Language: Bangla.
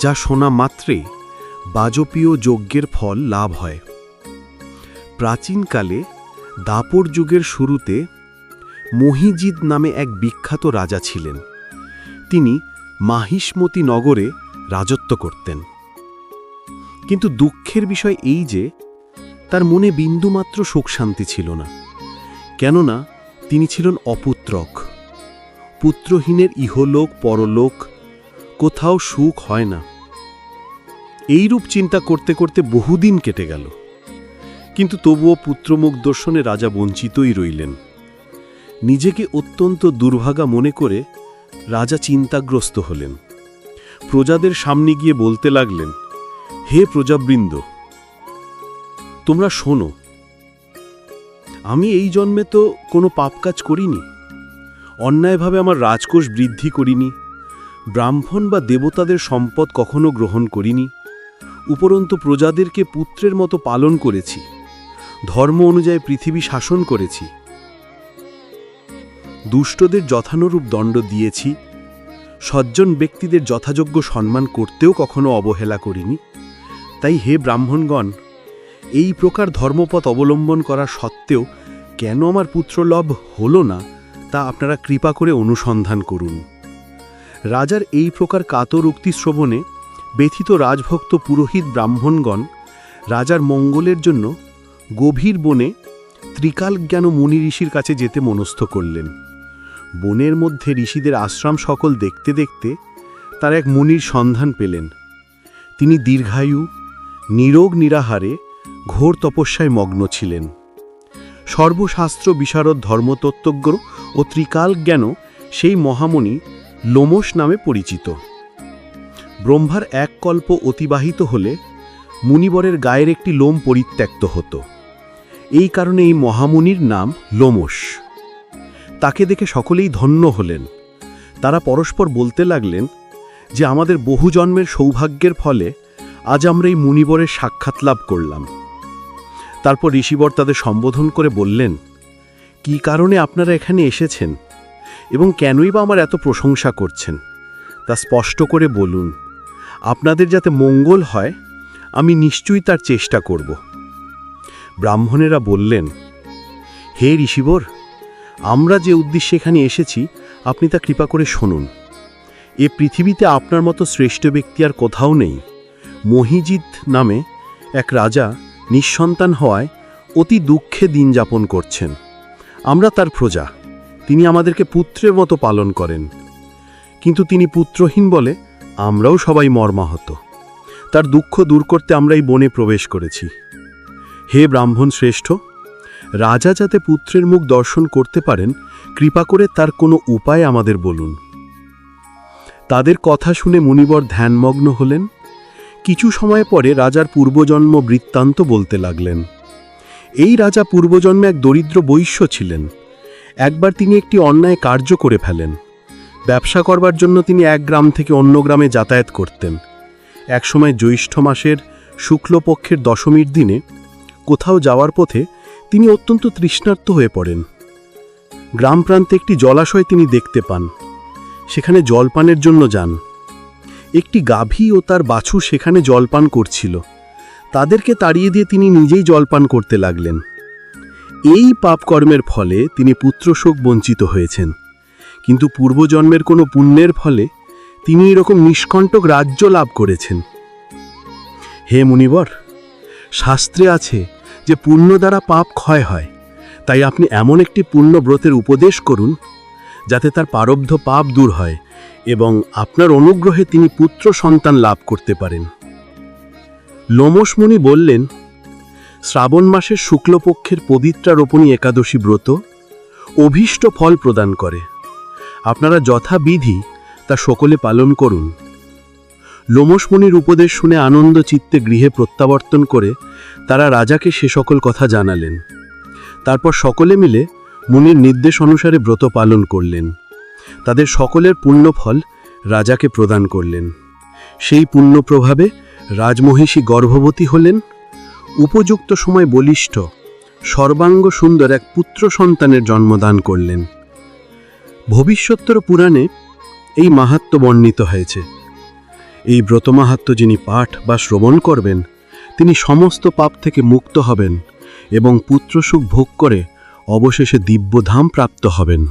যা শোনা মাত্রে বাজপীয় যজ্ঞের ফল লাভ হয়। প্রাচীনকালে দাপর যুগের শুরুতে মহিজিদ নামে এক বিখ্যাত রাজা ছিলেন। তিনি মাহিষ্মতি নগরে রাজত্ব করতেন। কিন্তু দুঃখের বিষয় এই যে, তার মনে বিন্দুমাত্র শোক শান্তি ছিল না। কেননা তিনি ছিলেন অপুত্রক। পুত্রহীনের ইহলোক, পরলোক, কোথাও সুখ হয় না। এইরূপ চিন্তা করতে করতে বহুদিন কেটে গেল। কিন্তু তবুও পুত্রমুখ দর্শনে রাজা বঞ্চিতই রইলেন। নিজেকে অত্যন্ত দুর্ভাগা মনে করে রাজা চিন্তাগ্রস্ত হলেন। প্রজাদের সামনে গিয়ে বলতে লাগলেন, হে প্রজাবৃন্দ, তোমরা শোনো, আমি এই জন্মে তো কোনো পাপ কাজ করিনি। অন্যায়ভাবে আমার রাজকোষ বৃদ্ধি করিনি। ব্রাহ্মণ বা দেবতাদের সম্পদ কখনো গ্রহণ করিনি। উপরন্তু প্রজাদেরকে পুত্রের মতো পালন করেছি। ধর্ম অনুযায়ী পৃথিবী শাসন করেছি। দুষ্টদের যথানুরূপ দণ্ড দিয়েছি। সজ্জন ব্যক্তিদের যথাযোগ্য সম্মান করতেও কখনো অবহেলা করিনি। তাই হে ব্রাহ্মণগণ, এই প্রকার ধর্মপথ অবলম্বন করা সত্ত্বেও কেন আমার পুত্রলভ হল না, তা আপনারা কৃপা করে অনুসন্ধান করুন। রাজার এই প্রকার কাতর উক্তি শ্রবণে ব্যথিত রাজভক্ত পুরোহিত ব্রাহ্মণগণ রাজার মঙ্গলের জন্য গভীর বনে ত্রিকালজ্ঞান মুনি ঋষির কাছে যেতে মনস্থ করলেন। বনের মধ্যে ঋষিদের আশ্রম সকল দেখতে দেখতে তার এক মুনির সন্ধান পেলেন। তিনি দীর্ঘায়ু, নিরোগ নিরাহারে, ঘোর তপস্যায় মগ্ন ছিলেন। সর্বশাস্ত্র বিশারদ ধর্মতত্ত্বজ্ঞ ও ত্রিকাল জ্ঞান সেই মহামণি লোমস নামে পরিচিত। ব্রহ্মার এক কল্প অতিবাহিত হলে মুনিবরের গায়ের একটি লোম পরিত্যক্ত হতো। এই কারণে এই মহামুনির নাম লোমস তাকে দেখে সকলেই ধন্য হলেন। তারা পরস্পর বলতে লাগলেন যে, আমাদের বহু জন্মের সৌভাগ্যের ফলে আজ আমরা এই মুনিবরের সাক্ষাৎ লাভ করলাম। তারপর ঋষিবর তাদের সম্বোধন করে বললেন, কি কারণে আপনারা এখানে এসেছেন এবং কেনই বা আমার এত প্রশংসা করছেন? তা স্পষ্ট করে বলুন। আপনাদের যাতে মঙ্গল হয়, আমি নিশ্চয়ই তার চেষ্টা করব। ব্রাহ্মণেরা বললেন, হে ঋষিবর, আমরা যে উদ্দেশ্যে এখানে এসেছি, আপনি তা কৃপা করে শুনুন। এ পৃথিবীতে আপনার মতো শ্রেষ্ঠ ব্যক্তি আর কোথাও নেই। মহিজিৎ নামে এক রাজা নিঃসন্তান হওয়ায় অতি দুঃখে দিন যাপন করছেন। আমরা তার প্রজা, তিনি আমাদেরকে পুত্রের মতো পালন করেন। কিন্তু তিনি পুত্রহীন বলে আমরাও সবাই মর্মাহত। তার দুঃখ দূর করতে আমরা এই বনে প্রবেশ করেছি। হে ব্রাহ্মণ শ্রেষ্ঠ, রাজা যাতে পুত্রের মুখ দর্শন করতে পারেন, কৃপা করে তার কোনো উপায় আমাদের বলুন। তাদের কথা শুনে মুনিবর ধ্যানমগ্ন হলেন। কিছু সময় পরে রাজার পূর্বজন্ম বৃত্তান্ত বলতে লাগলেন। এই রাজা পূর্বজন্মে এক দরিদ্র বৈশ্য ছিলেন। একবার তিনি একটি অন্যায় কার্য করে ফেলেন। ব্যবসা করবার জন্য তিনি এক গ্রাম থেকে অন্য গ্রামে যাতায়াত করতেন। একসময় জ্যৈষ্ঠ মাসের শুক্লপক্ষের দশমীর দিনে কোথাও যাওয়ার পথে তিনি অত্যন্ত তৃষ্ণার্ত হয়ে পড়েন। গ্রাম প্রান্তে একটি জলাশয় তিনি দেখতে পান। সেখানে জলপানের জন্য যান। একটি গাভী ও তার বাছু সেখানে জলপান করছিল। তাদেরকে তাড়িয়ে দিয়ে তিনি নিজেই জলপান করতে লাগলেন। এই পাপকর্মের ফলে তিনি পুত্রশোক বঞ্চিত হয়েছেন। কিন্তু পূর্বজন্মের কোনো পুণ্যের ফলে তিনি এরকম নিষ্কণ্টক রাজ্য লাভ করেছেন। হে মুনিবর, শাস্ত্রে আছে যে পুণ্য দ্বারা পাপ ক্ষয় হয়, তাই আপনি এমন একটি পুণ্য ব্রতের উপদেশ করুন, যাতে তার পারব্ধ পাপ দূর হয় এবং আপনার অনুগ্রহে তিনি পুত্র সন্তান লাভ করতে পারেন। লোমসমণি বললেন, শ্রাবণ মাসের শুক্লপক্ষের পবিত্রা রোপণী একাদশী ব্রত অভীষ্ট ফল প্রদান করে। আপনারা যথাবিধি তা সকলে পালন করুন। লোমসমণির উপদেশ শুনে আনন্দ চিত্তে গৃহে প্রত্যাবর্তন করে তারা রাজাকে সে সকল কথা জানালেন। তারপর সকলে মিলে মুনির নির্দেশ অনুসারে ব্রত পালন করলেন। তাদের সকলের পুণ্যফল রাজাকে প্রদান করলেন। সেই পুণ্য প্রভাবে রাজমহিষী গর্ভবতী হলেন। উপযুক্ত সময় বলিষ্ঠ, সর্বাঙ্গ সুন্দর এক পুত্র সন্তানের জন্মদান করলেন। ভবিষ্যত্তর পুরাণে এই মাহাত্ম বর্ণিত হয়েছে। এই ব্রতমাহাত্ম যিনি পাঠ বা শ্রবণ করবেন, তিনি সমস্ত পাপ থেকে মুক্ত হবেন এবং পুত্রসুখ ভোগ করে অবশেষে দিব্যধাম প্রাপ্ত হবেন।